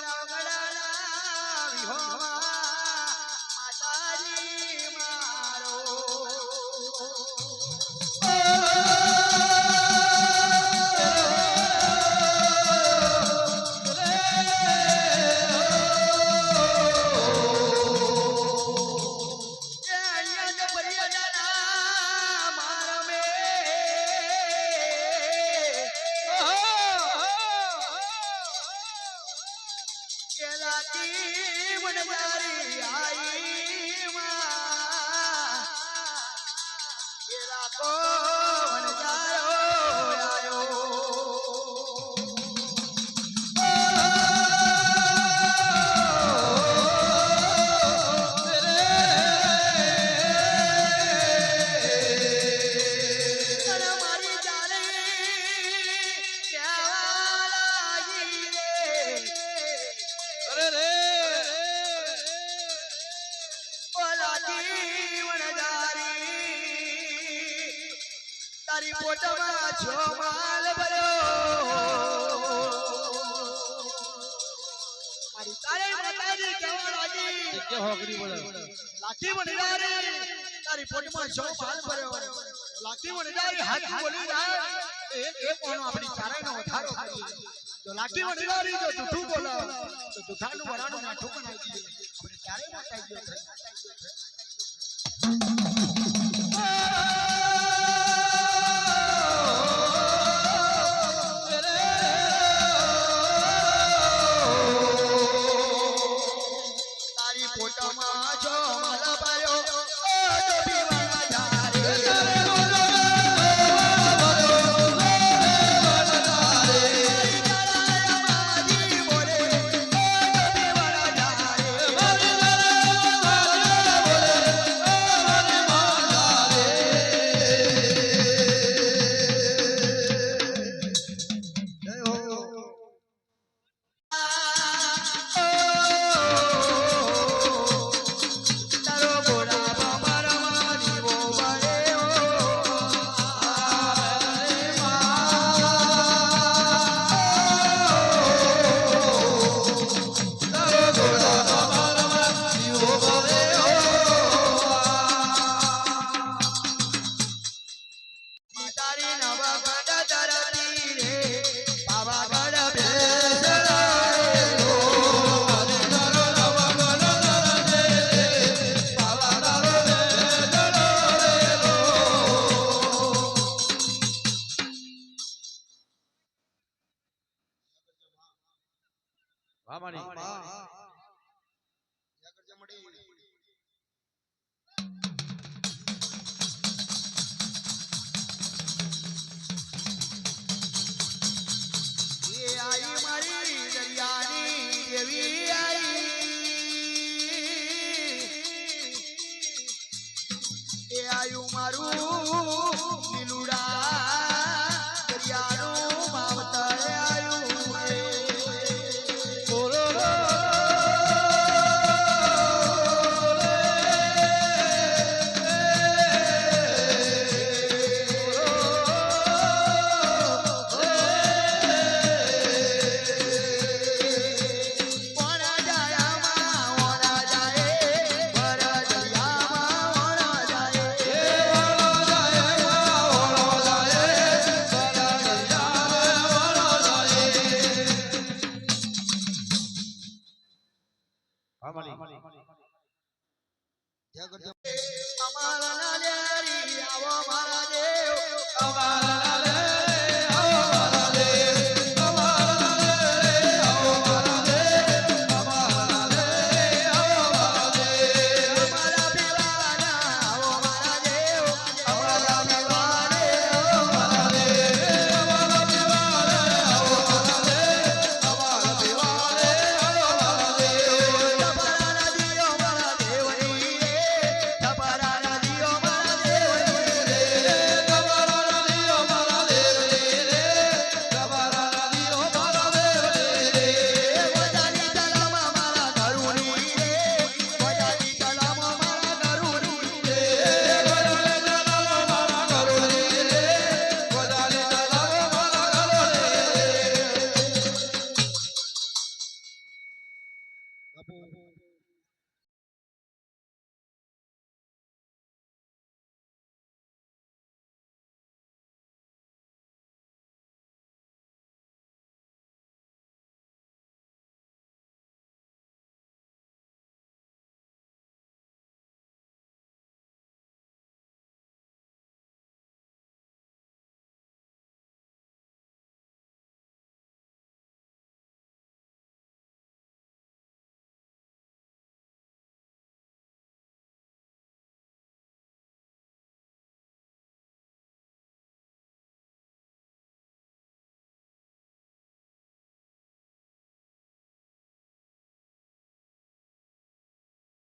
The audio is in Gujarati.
એ કેલાતી વનમારી આઈ માં. કેલાકો વનજારો આયો. વણજારી, તારી પોટમાં છો માલ ભર્યો. મારી તારે માતાજી કહેવા લાગી? લાઠી વણજારી, તારી પોટમાં છો માલ ભર્યો. લાઠી વણજારી હાથ બોલી જાય એ એ કોનો આપણી ચારેયનો વધારો લાઠી જો જૂઠું બોલો તો જૂઠાનું વરાનું નાઠું બનાવી દઈએ આપણે ચારેય માતાજીઓ はあ。એ આઈ મારી દરિયાની દેવી આઈ. એ આયુ મારું আমার